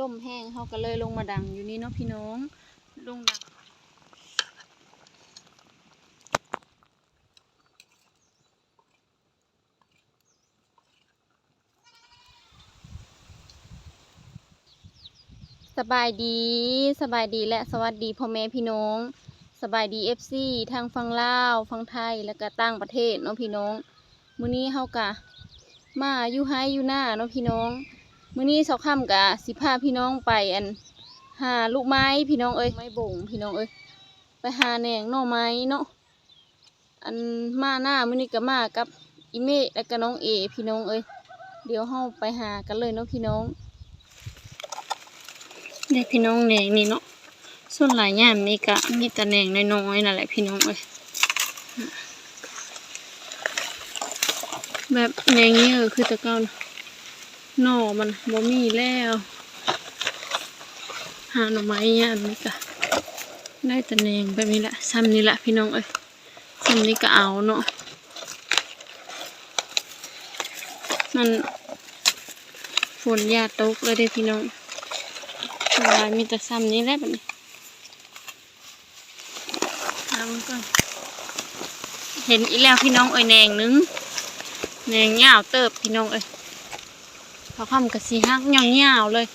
ล่มแห้งเขาก็เลยลงมาดังอยู่นี่เนาะพี่น้องลงดังสบายดีสบายดีและสวัสดีพ่อแม่พี่น้อง สบายดีเอฟซีทางฝั่งลาวฝั่งไทยและก็ต่างประเทศเนาะพี่น้องมื้อนี้เฮากะมาอยู่ไฮอยู่หน้าเนาะพี่น้อง มื้อนี้เสาค่ำกะสิพาพี่น้องไปอันหาลูกไม้พี่น้องเอ้ยไม้บ่งพี่น้องเอ้ยไปหาแหนงหน่อไม้เนาะอันมาหน้ามื้อนี้ก็มากับอีเมและก็น้องเอพี่น้องเอ้ยเดี๋ยวเฮาไปหากันเลยเนาะพี่น้องเด็กพี่น้องแหนงนี่เนาะส่วนหลายอย่างนี่กะมีแต่แหนงน้อยๆนั่นแหละพี่น้องเอ้ยแบบแหนงเยอะคือตะเก่านะ หน่อมันบ่มีแล้ว หาหน่อไม้ยามนี่กะได้แต่แนงแบบนี้แหละซ้ำนี่แหละพี่น้องเอ้ยซ้ำนี่ก็เอาเนาะมันฝนยาตกเลยเด้พี่น้องลายมีแต่ซ้ำนี้แหละแบบนี้ทำก่อนเห็นอีแล้วพี่น้องเอ้ยแนงหนึงแนงยาเติบพี่น้องเอ้ย เขาคำกับสีหักยาวๆเลย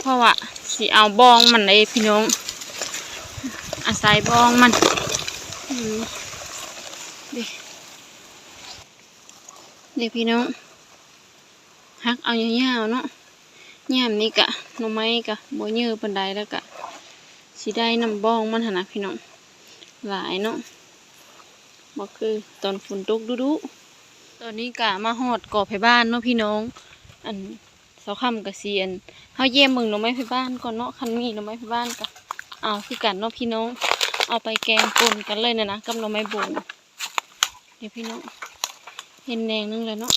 เพราะว่าสีเอาบองมันเลยพี่น้อง อาศัยบองมันเดี๋ยเดี๋ยวพี่น้องหักเอายาวๆเนาะยมนี้กะหน่อไม้กะบ่เยอปานใดแล้วกะสิได้น้ำบองมันหนะพี่น้องหลายเนาะบ่คือตอนฝนตกดุๆตอนนี้กะมาฮอดก่อไผบ้านเนาะพี่น้อง อันเสาคำกะสิอันเฮาเยี่ยมเบิ่งหน่อไม้ไผบ้านก่อนเนาะคันมีหน่อไม้ไผบ้านกะเอาคือกันเนาะพี่น้อง เอาไปแกงปนกันเลยนะนะกับหน่อไม้บ่งเดี๋ยวพี่น้องเห็นแดงนึงแล้วเนาะ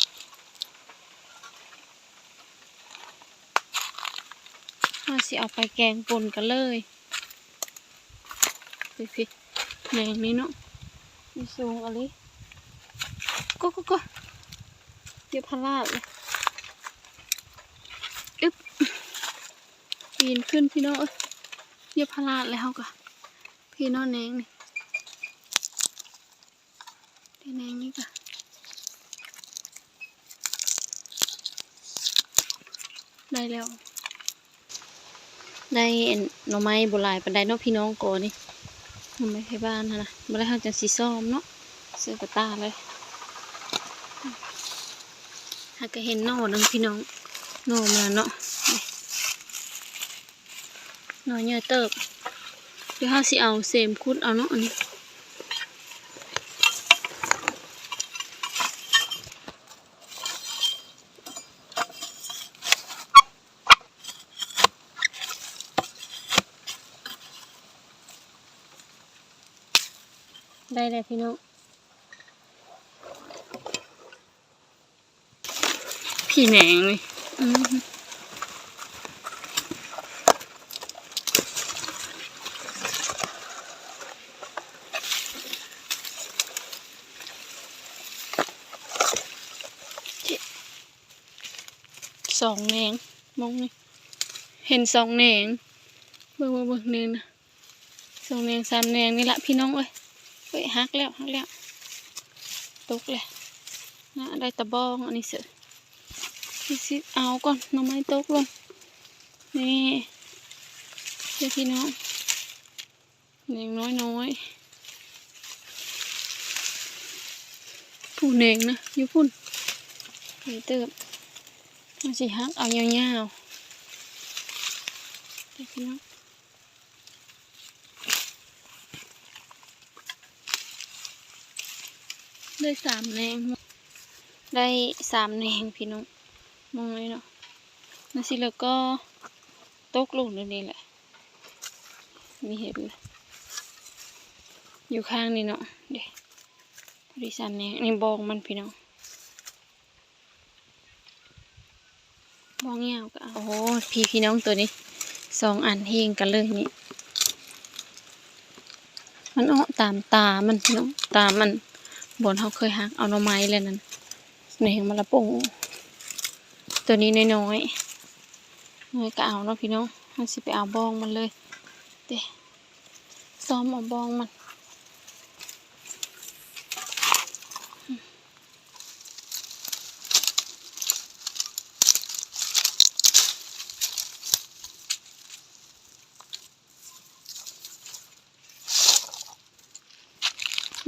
เราสิเอาไปแกงปนกันเลยพี่พี่แหนงนี้เนาะมีสูงอะไรก็ก็ก็เดี๋ยวพลาดเลยอึ๊บ ปีนขึ้นพี่น้องเยียวพลาดแล้วก็พี่น้องแหนงนี่เดี๋ยวแนงนี่ก็ได้แล้วได้เอ็นหน่อไม้โบราณปันไดเนาะพี่น้องโกนี่หน่อไม้ให้บ้านนะบ่ได้เฮาจังสิซ้อมเนาะเสื้อกระตาเลยหากเห็นหน่อนึงพี่น้องหน่อมาเนาะ หน่อเยอะเติบเดี๋ยวเฮาสิเอาเสมคุดเอาเนาะอันนี้ได้เลยพี่น้องพี่แหนงเลย สองแหนงมองนี่เห็นสองแหนงเบิ่งเบิ่งเบิ่งนี่นะสองแหนงสามแหนงนี่ละพี่น้องเอ้ยเฮ้ยหักแล้วหักแล้วตกเลยนะได้ตะบองอันนี้เสือพี่สิเอาก่อนน้ำไม้ตกลงนี่เจ้าพี่น้องเน่งน้อยน้อยผู้เน่งนะอยู่พุ่นนี่เติบ มันสิหักเอายาวๆเจ้าพี่น้องได้สามแนงได้สามแนงพี่น้องมองเลยเนาะนั่นสิแล้วก็ตกลงเดนี้แหละ มีเห็นอยู่ข้างนี่เนาะเดี๋ยวพอดีสามแนงนี่บองมันพี่น้อง บองเงี้ยวก็เอาโอ้พี่พี่น้องตัวนี้สองอันเฮงกันเลยนี่มันอ้อตามตามันพี่น้องตามันบนเขาเคยหักเอาหน่อไม้เลยนั่นในแห่งมะละปงตัวนี้น้อยหน่อยก็เอาเนาะพี่น้องเราสิไปเอาบองมันเลยเด้ซ้อมเอาบองมัน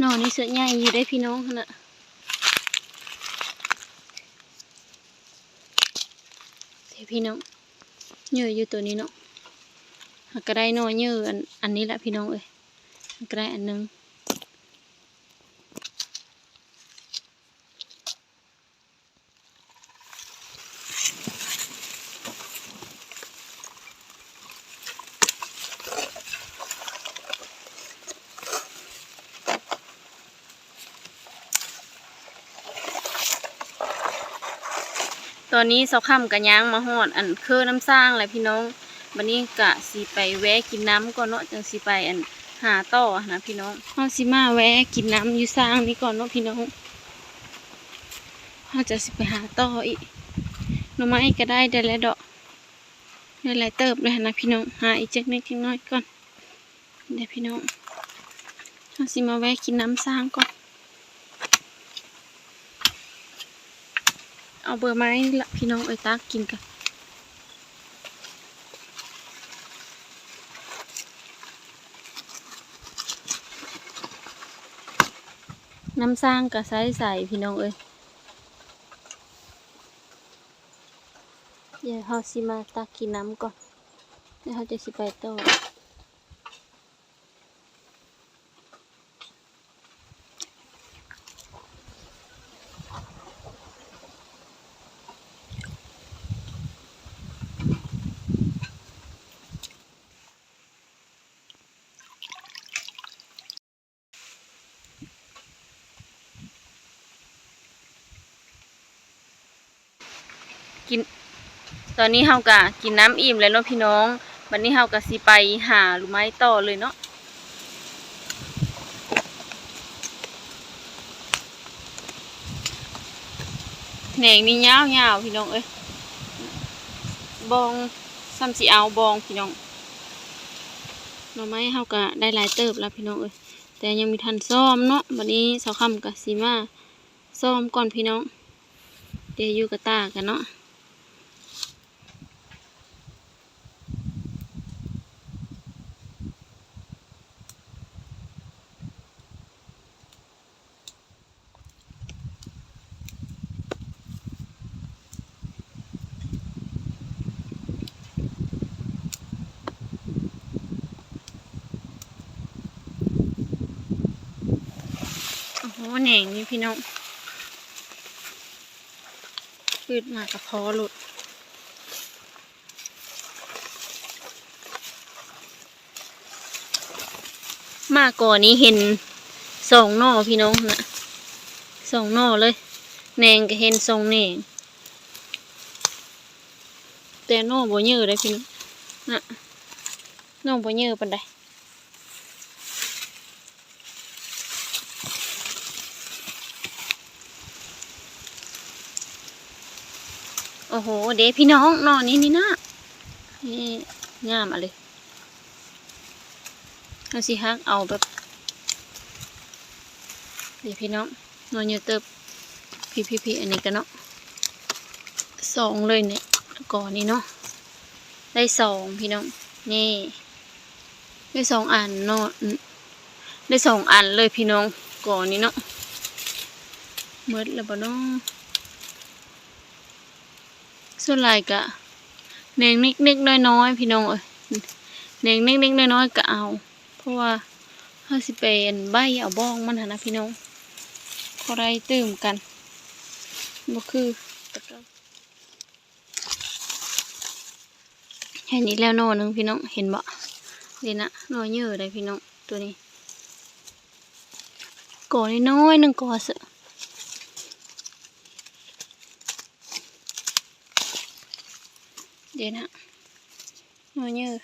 นอนนี่เสือใหญ่อยู่ได้พี่น้องขนาดเดี๋ยวพี่น้องเหยื่ออยู่ตัวนี้เนาะหากก็ได้หนอเหยื่ออันอันนี้แหละพี่น้องเอ้ยก็ได้อันหนึง ตอนนี้เสาค่ำกับย่างมาหอด อันคือน้ำสร้างแหละพี่น้องบันนี้กะสิไปแวะกินน้ำก่อนเนาะจังสิไปอันหาต่อนะพี่น้องเฮาสิมาแวะกินน้ำอยู่สร้างนี้ก่อนเนาะพี่น้องเฮาจะสิไปหาต่ออีกหน่อไม้ก็ได้ได้แล้วดอกได้หลายเติบเลยนะพี่น้องหาอีกจักนิดจักน้อยก่อนเดี๋ยวพี่น้องเฮาสิมาแวะกินน้ำสร้างก่อน เอาเบอร์ไม้ละพี่น้องเอ้ยตักกินกันน้ำสร้างกับใส่ใส่พี่น้องเอ้ยเดี๋ยวเขาสิมาตักกินน้ำก่อน เดี๋ยวเขาจะสิไปต่อ ตอนนี้เฮากะกินน้ำอิ่มแล้วเนาะพี่น้องวันนี้เฮากะสิไปหาหรือไม้ต่อเลยเนาะแหน่งนี่ยาวยาวพี่น้องเอ้ยบองซ้ำสีเอาบองพี่น้องหน่อไม้เฮากะได้หลายเติบแล้วพี่น้องเอ้ยแต่ยังมีทันซ่อมเนาะวันนี้สาค่ำกะสีมาซ่อมก่อนพี่น้องเดี๋ยวอยู่กับตากันเนาะ งนี่พี่น้องพืดมากระเพาะหลุดมาก่อนนี้เห็นสองนอพี่น้องนะสองนอเลยแหนงก็เห็นสองแหนงแต่นอบ่เยอะเลยพี่น้องนะนอบ่เยอะปานใด อ้โห เดี๋ยวพี่น้องนอนนี่นี่นะนี่งามอะเลยเอาสิฮักเอาแบบเดี๋ยวพี่น้องนอนอยู่เติบพี่พี่พี่อันนี้กันเนาะสองเลยเนี่ยก่อนนี้เนาะได้สองพี่น้องนี่ ได้สองอันเนาะอืมได้สองอันเลยพี่น้องก่อนนี้เนาะเมื่อแล้วบ่เนาะ ส่วนหลายกะแหนงนิดนิดน้อยน้อยๆพี่น้องเอ้ยแหนงนิดนิดน้อยน้อยๆก็เอา เพราะว่าเฮาสิเป็นใบเอาบ้องมันหนะพี่น้องพอได้ตื่มกันบ่คือแต่ก็เห็นอีกแล้วโน่นึงพี่น้องเห็นบ่เด่นะน้อยเยอะเลยพี่น้องตัวนี้ก่อน้อยนึงก่อเสอ เดี๋ยวนะนอนเยอะ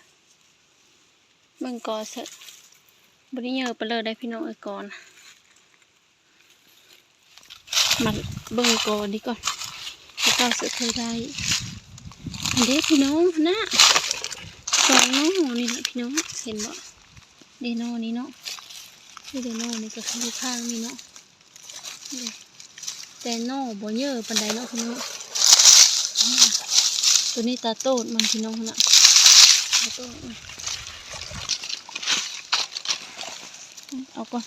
เบิ่งกอเสร็จบริเยอะไปเลยได้พี่น้องเอ้ก่อนมาเบิ่งกอดีก่อนแล้วก็เสร็จเคยได้อันเด้พี่น้องนะสองโน่นี่นะพี่น้องเห็นบ่เดโน่นี่เนาะเดโน่นี่ก็คือข้างนี่เนาะแต่โน่บ่เยอะปานใดเนาะพี่น้อง ตัวนี้ตาโตดมันพี่น้องนะตาโตดมันเอาก่อน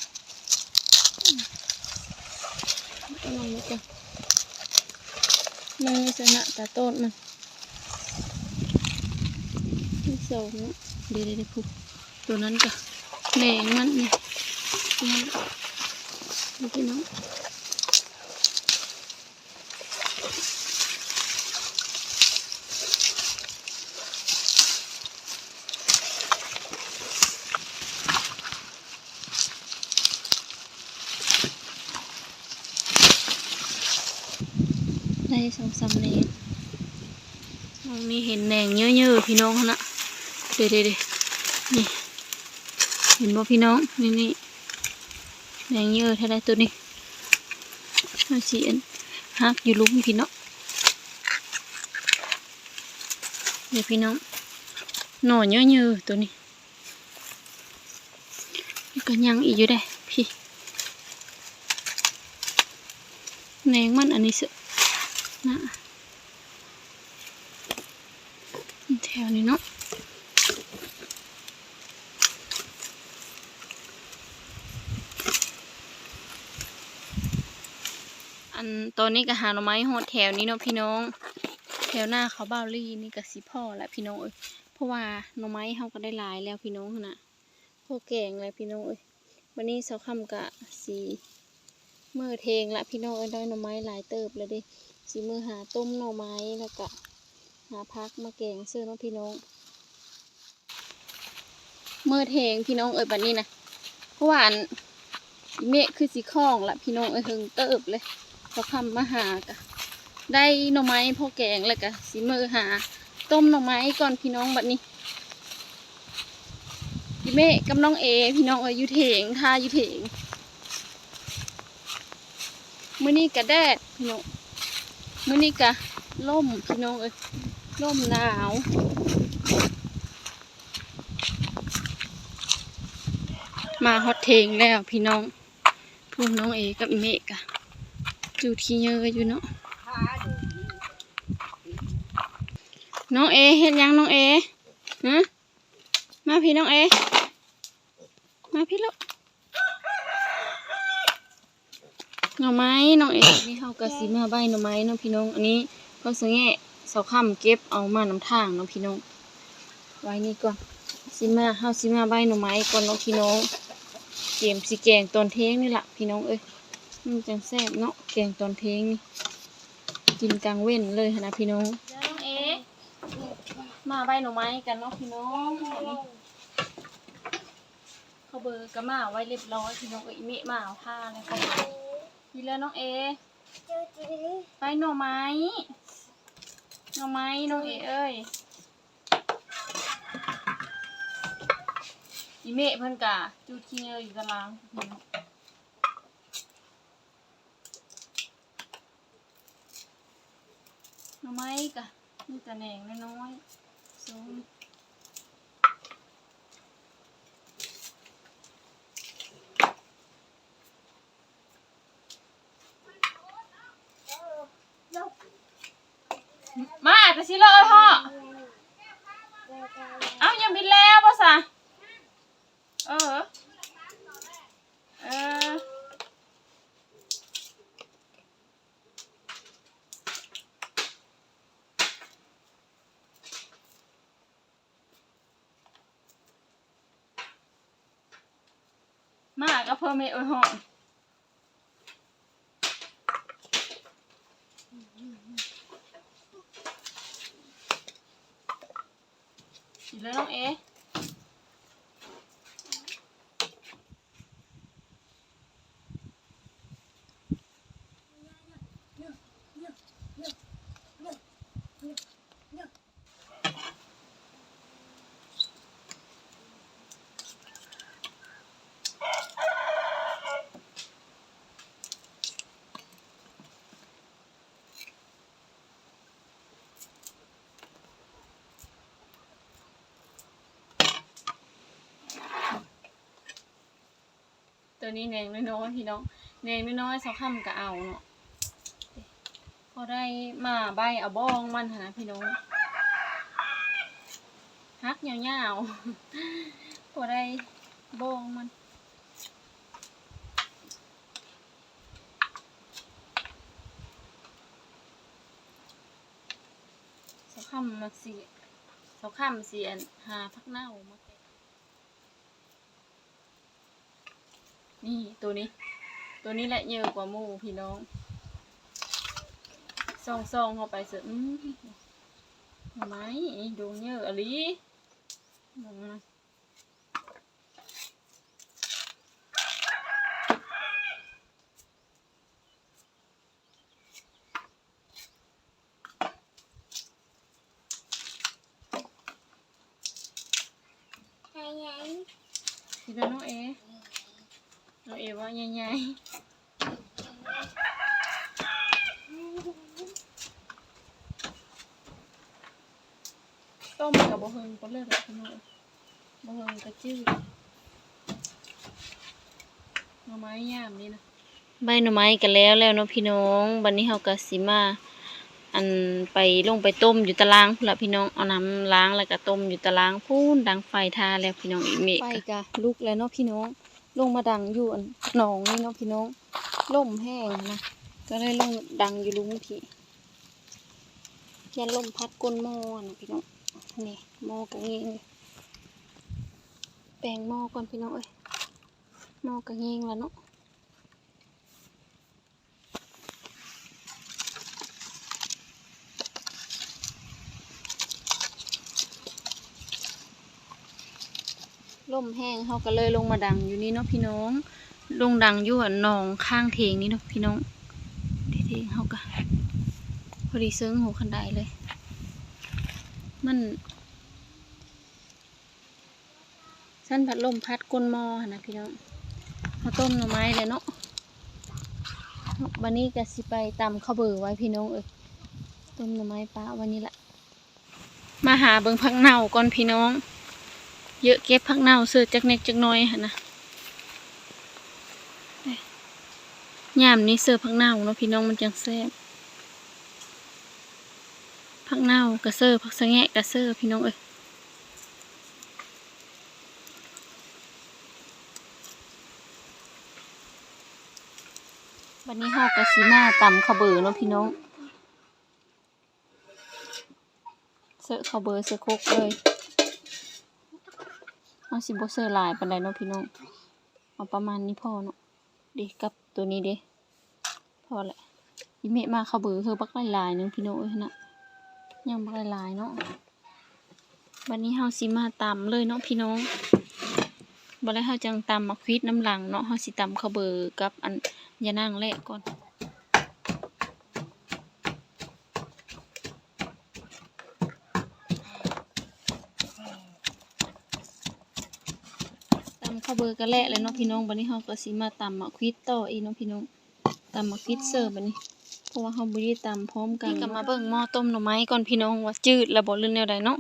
เอาลงมาก่อนมันมีสนะตาโตดมันที่สองเดี๋ยวเดี๋ยวพูตัวนั้นก็แหนงมันนี่นี่พี่น้อง งสามแหนงมองนี่เห็นแหน่งเยอะๆพี่น้องนะเดี๋ยวเดี๋ยวเดี๋ยวนี่ เห็นบ่พี่น้อง นี่นี่แดงเยอะเท่าไรตัวนี้เอาสีอันฮักอยู่ลุมพี่น้องเดี๋ยวพี่น้องหน่อเยอะเยอะตัวนี้ก็ยังอีกอยู่ได้พี่แหน่งมันอันนี้เสอ นะแถวนี้เนาะอันตอนนี้ก็หาหน่อไม้หดแถวนี้เนาะพี่น้อง แถวหน้าเขาเบ้าลี่นี่ก็สิพ่อแหละพี่น้องเอ้ยเพราะว่าหน่อไม้เขาก็ได้หลายแล้วพี่น้องนะพวกแกงเลยพี่น้องเอ้ยวันนี้เสาคำกะสี มื่อเทงละพี่น้องเอ้ยได้หน่อไม้หลายเติบเลยดิสีมือหาต้มหน่อไม้แล้วก็หาพักมาแกงเสื้อเนาะพี่น้องเมื่อเทงพี่น้องเอ้ยบัดนี้นะเพราะว่านเมฆคือสีข้องละพี่น้องเอ้ยเฮงเติบเลยเขาคำมาหากะได้หน่อไม้พ่อแกงเลยกะสีมือหาต้มหน่อไม้ก่อนพี่น้องบัดนี้พี่เมฆกับน้องเอ พี่น้องเอยอยู่เถงท่าอยู่เถง มื้อนี้กะแดดพี่น้องมื้อนี้กะล่มพี่น้องเอ้ยล่มหนาวมาฮอตเทงแล้วพี่น้องพูดน้องเอกับเมฆกะอยู่ที่เยอะอยู่เนาะน้องเอเฮ็ดหยังน้องเอฮะมาพี่น้องเอ มาพี่ลูก หน่อไม้น้องเอนี่เขากระสีมาใบหน่อไม้เนาะพี่น้องอันนี้ก็สงแงะเสาค่ำเก็บเอามาน้ำทางเนาะพี่น้อง ไว้นี่ก่อนสิมาเฮาสิมาใบหน่อไม้ก่อนเนาะพี่น้องเกมสีแกงตอนเที่ยงนี่แหละพี่น้องเอ้ยมันจังแซ่บเนาะแกงตอนเทงนี่กินกลางเว้นเลยนะพี่น้องน้องเอมาใบหน่อไม้กันเนาะพี่น้องเขาเบอร์กระมาไว้เรียบร้อยพี่น้องเอ้ยเมะมาเอาผ้าเลยค่ะพี่แล้วน้องเอใบหน่อไม้ หน่อไม้ น้องเอเอ้ยอีเมะเพิ่นกะจูดขี้เงยอยู่ตารางพี่น้องหน่อไม้กะมีแต่แหนงน้อยๆสูง มาแต่สิเลยพ่อเอ้ายังบินแล้วป่ะสะเออ เออมากก็เพิ่มไม่โอ้ยหอน ตัวนี้แนงน้อยๆพี่น้องแนงน้อยๆสองคำก็เอาเนาะพอได้มาใบเอาบ้องมันนะพี่น้องฮักยาวๆพอได้บ้องมันสองคำมาสีสองคำสีอันหาพักเน่ามาแก นี่ตัวนี้ ตัวนี้แหละเยอะกว่าหมูพี่น้องซองซองเข้าไปเสร็จอืมทำไมดูเยอะอะไรมองนะ ไงไง พี่น้องเอน้องเอว่าใหญ่ๆต้มกับบะเฮิงก็เลิกแล้วพี่น้องบะเฮิงกระ จืดหน่อไม้ย่ามนี่นะใบหน่อไม้กันแล้วแล้วเนาะพี่น้องบัดนี้เฮาก็สิมา อันไปลงไปต้มอยู่ตารางพุ่นละพี่น้องเอาน้ำล้างแล้วก็ต้มอยู่ตารางพูนดังไฟทาแล้วพี่น้องอีเมฆไฟก็ลุกแล้วเนาะพี่น้อง ลงมาดังอยู่อันหนองนี่เนาะพี่น้องล่มแห้งนะก็เลยลงดังอยู่ลุงพี่ยันลมพัดก้นหม้อนะพี่น้องนี่หม้อก็เงี้ยเลยแปลงหม้อก่อนพี่น้องเอ้ยหม้อก็เงียแล้วเนาะล่มแห้งเขาก็เลยลงมาดังอยู่นี่เนาะพี่น้องลงดังอยู่หนองข้างเทงนี่เนาะพี่น้องเทงเขาก็พอดีซึ้งหัวคันไดเลย มัน สั้นพัดลมพัดก้นหม้อหั่นนะพี่น้องเขาต้มหน่อไม้เลยเนาะวันนี้ก็สิไปตำข้าวเบอร์ไว้พี่น้องเอ้ยต้มหน่อไม้ปลาวันนี้ละมาหาเบิ่งพักเน่าก่อนพี่น้อง เยอะเก็บผักเน่าเสือจักเน็กจักน้อยนะยามนี้เสือผักเน่าเนาะพี่น้องมันจังแซ่บผักเน่ากระเซอร์ผักสะแงะกระเซอร์พี่น้องเอ้ย วันนี้เฮากระสิมาตำข้าเบอร์เนาะพี่น้องเสื้อข้าเบอร์เสื้อโคกเลยเอาสิบเซอร์หลายปานใดเนาะพี่น้องเอาประมาณนี้พอเนาะเด็กับตัวนี้เด้พอแหละอีเมะมาขาเบือคือบักลายๆหนึงพี่น้องเอ้ยนะยังบักหลายเนาะวันนี้เฮาสิมาตำเลยเนาะพี่น้อง บ่ได้เฮาจังตำมักควิดน้ำหลังเนาะเฮาสิตำข้าวเบือกับอันยานางแลกก่อนตำข้าวเบอร์กะแหละเลยเนาะพี่น้องบัดนี้เฮาก็สิมาตำมะควิดต่ออีกเนาะพี่น้องตำมะควิดเสิร์ฟบัดนี้เพราะว่าเฮาบ่ได้ตำพร้อมกันนี่ก็มาเบิ่งหม้อต้มหน่อไม้ก่อนพี่น้องว่าจืดแล้วบ่หรือแนวใดเนาะ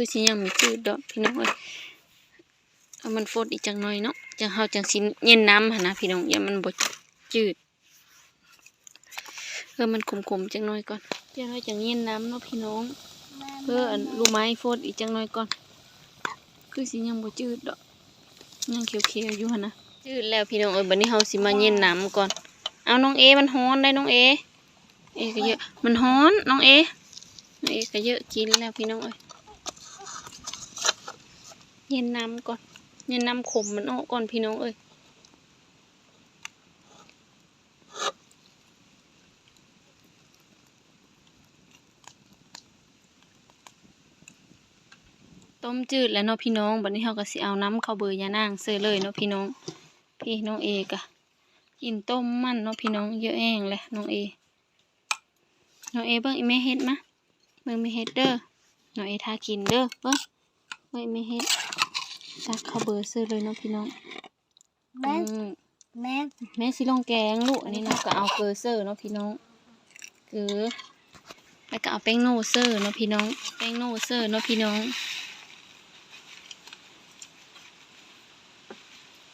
คือสิยังมีจืดดอกพี่น้องเอ้ยเอามันฟดอีกจังหน่อยเนาะจังเฮาจังสิเย็นน้ำหั่นะพี่น้องอย่ามันบ่จืดเพื่อมันขมๆจังหน่อยก่อนจังหน่อยจังเย็นน้ำเนาะพี่น้องเพื่ออันรูไม้ฟดอีกจังหน่อยก่อน คือสิยังบ่จืดดอกยังเขียวๆอยู่หั่นนะจืดแล้วพี่น้องเอ้ยบัดนี้เฮาสิมาเย็นน้ำก่อน เอาน้องเอมันฮ้อนได้น้องเอเอก็เยอะมันฮ้อนน้องเอน้องเอก็เยอะกินแล้วพี่น้องเอ้ย เย็นน้ำก่อน เย็นน้ำขมมันออกก่อนพี่น้องเอ้ยต้มจืดแล้วเนาะพี่น้องบัดนี้เราก็สิเอาน้ำข้าวเบอร์ยานางเสิร์ฟเลยเนาะพี่น้อง พี่น้องเอกะกินต้มมันเนาะพี่น้องเยอะแองเลยน้องเอ น้องเอเบิ่งอีแม่เฮ็ดมะเบิ่งไม่เฮ็ดเด้อ น้องเอทากินเด้อเบิ่งเบิ่งอีแม่เฮ็ด ตักข้าวเบอร์เสิร์ฟเลยเนาะพี่น้องแม่อืมแม่แม่สิลองแกงลูกอันนี้เนาะก็เอาเกลือเซอร์เนาะพี่น้องเกลือแล้วก็เอาแป้งโนเซอร์เนาะพี่น้อง แป้งโนเซอร์เนาะพี่น้อง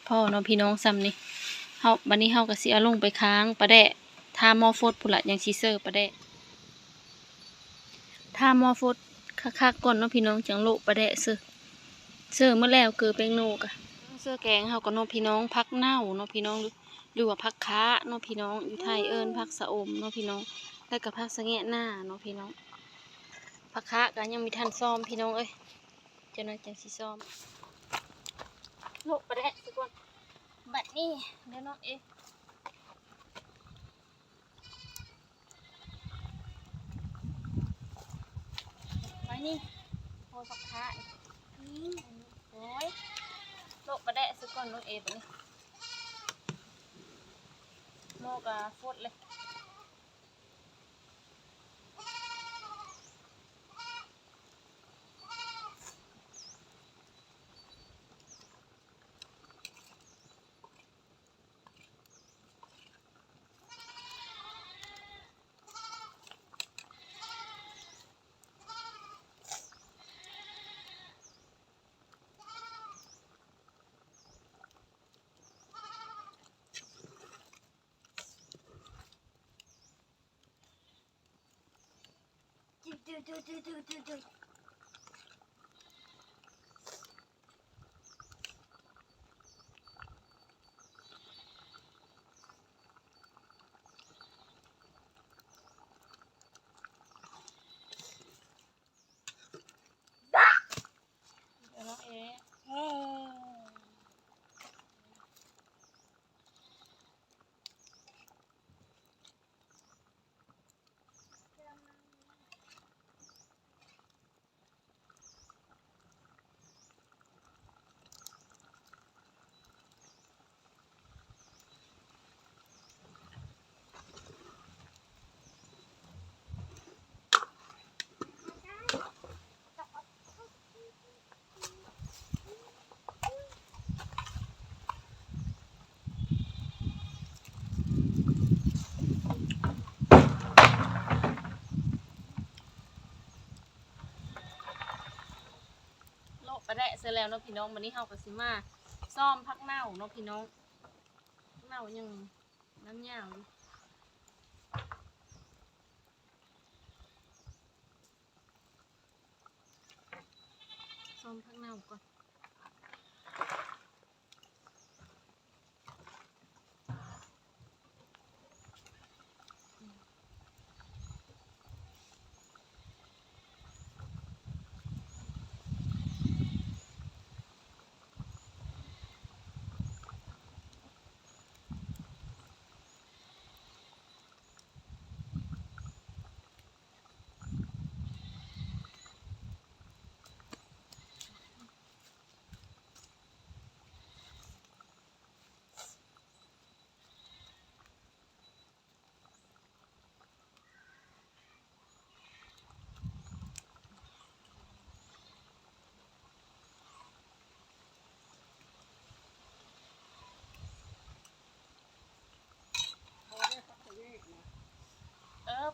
พ่อเนาะพี่น้องซ้ำนี่เฮาบัดนี้เฮาก็สิเอาลงไปค้างปลาแดะทาหม้อฟดพุ่นละยังสิเซอร์ปลาแดะทาหม้อฟดคักๆก่อนเนาะพี่น้องจังโละปลาแดะเซอร์ เซอร์เมื่อแล้วเกือแป้งโนกะเสื้อแกงเฮาก็เนาะพี่น้องพักเน่าเนาะพี่น้องหรือว่าพักค้าเนาะพี่น้องอยู่ไทยเอิ้นพักสะอมเนาะพี่น้องแล้วก็พักสะแงะหน้าเนาะพี่น้องพักค้าก็ยังมีทันซ้อมพี่น้องเอ้ยเจ้าหน้าจังสิซ้อมโละปลาแดะสักก่อนบัดนี้เดี๋ยวน้องเอไว้นี่โอ้สักท้านี่ โอ้ยโลกประแดะสักก่อนน้องเอบัวนี้โลกอะฟดเลย เสร็จแล้วเนาะพี่น้องวันนี้เฮากับซิมาซ่อมพักเน่าเนาะพี่น้องเน่ายังน้ำยาวอยู่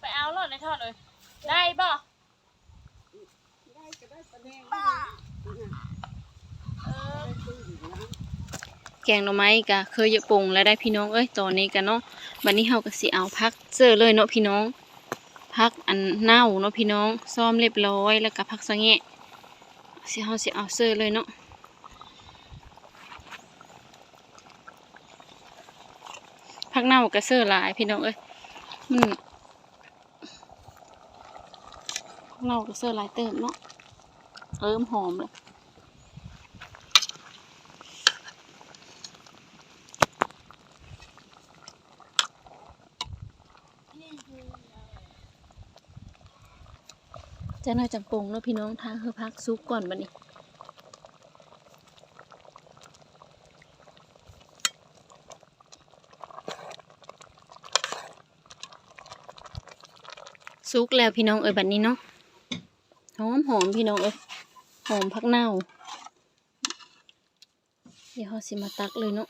ไปเอารถในทอดเลยได้บ่เออแกงหน่อไม้กะเคยเยอะปรุงแล้วได้พี่น้องเอ้ยตอนนี้กันเนาะบัดนี้เฮาก็สิเอาพักเจอเลยเนาะพี่น้องพักอันเน่าเนาะพี่น้องซ่อมเรียบร้อยแล้วก็พักสะแงะสิเฮาสิเอาเซอร์เลยเนาะพักเน่ากับเซอร์หลายพี่น้องเอ้ยมัน เน่ากับเซอร์หลายเติมเนาะเอิ่มหอมเลยจะน่าจังปงเนาะพี่น้องทางเฮอพักซุกก่อนบัดนี้ซุกแล้วพี่น้องเอ้ยบัดนี้เนาะ หอมหอมพี่น้องเอ้ยหอมพักเน่า เดี๋ยวเขาสิมาตักเลยเนาะ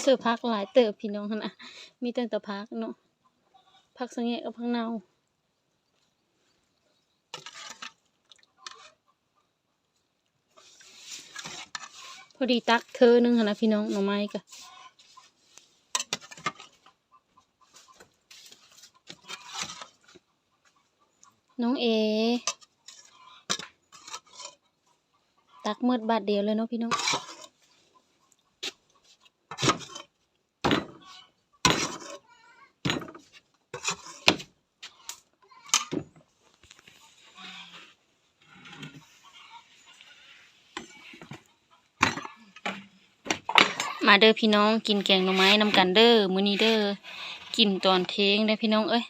เสือพักหลายเติบพี่น้องนะมีตั้งแต่พักเนาะพักสังเกตกับพักเน่า พอดีตักเธอหนึงหั่นนะพี่น้องหน่อไม้ก็น้องเอ ตักมืดบาทเดียวเลยเนาะพี่น้อง มาเด้อพี่น้องกินแกงหน่อไม้นำกันเด้อมื้อนี้เด้อกินตอนเทงได้อพี่น้องเอ้ย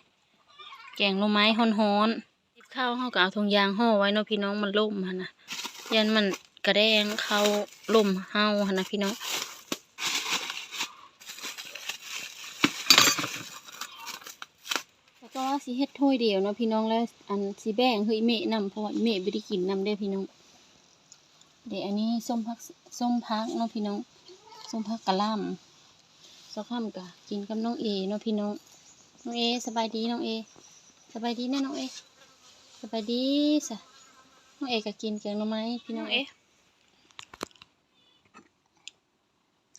แกงหน่อไม้ฮ้อนๆติบข้าวเฮาก็เอาถุงยางห่อไว้เนาะพี่น้องมันล่มหั่นน่ะยันมันกระแดงเข้าล่มเฮาหั่นน่ะพี่น้องแล้วก็สิเฮ็ดถ้วยเดียวเนาะพี่น้องแล้วอันสิแบ่งให้อีเมะนํเพราะว่าเมะบ่ได้กินนํเด้อพี่น้องเดี๋ยวอันนี้ส้มพักส้มพักเนาะพี่น้อง ส้มผักกะหล่ำสักคำกะกินกับน้องเอเนาะพี่น้อง น้องเอสบายดีน้องเอ สบายดีแน่น้องเอ สบายดีสะน้องเอกะกินแกงหน่อไม้พี่น้องเอ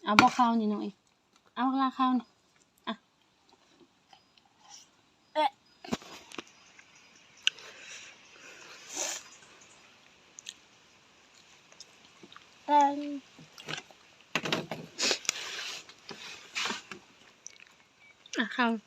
เอาบ่ข้าวนี่น้องเอ เอาลาข้าวนี่อะเป็ นะครับ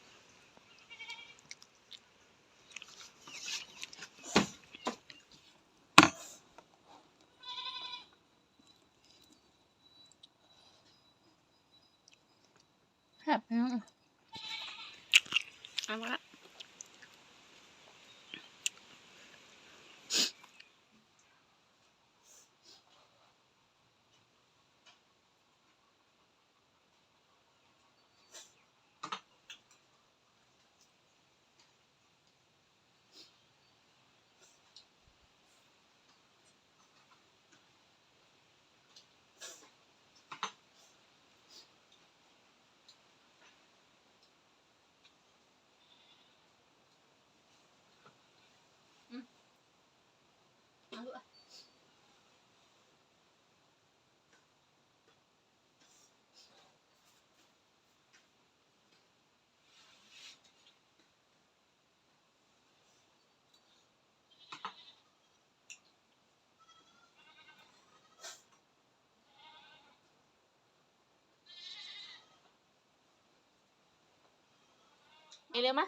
เอเร็วมะ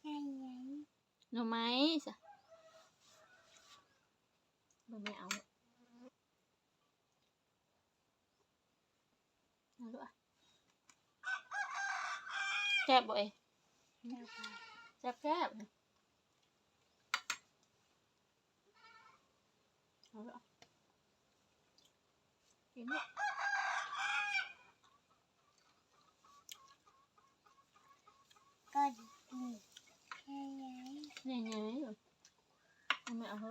ใช่ไหมหม้จ้ะบ่ไม่เอาเอาลูกอะแซ่บบ่เอ้เจ้าค่ะแซ่บแซ่บเอาละกินลูกก็ดีใช่ ไหมนี่ไงเอาไม่เ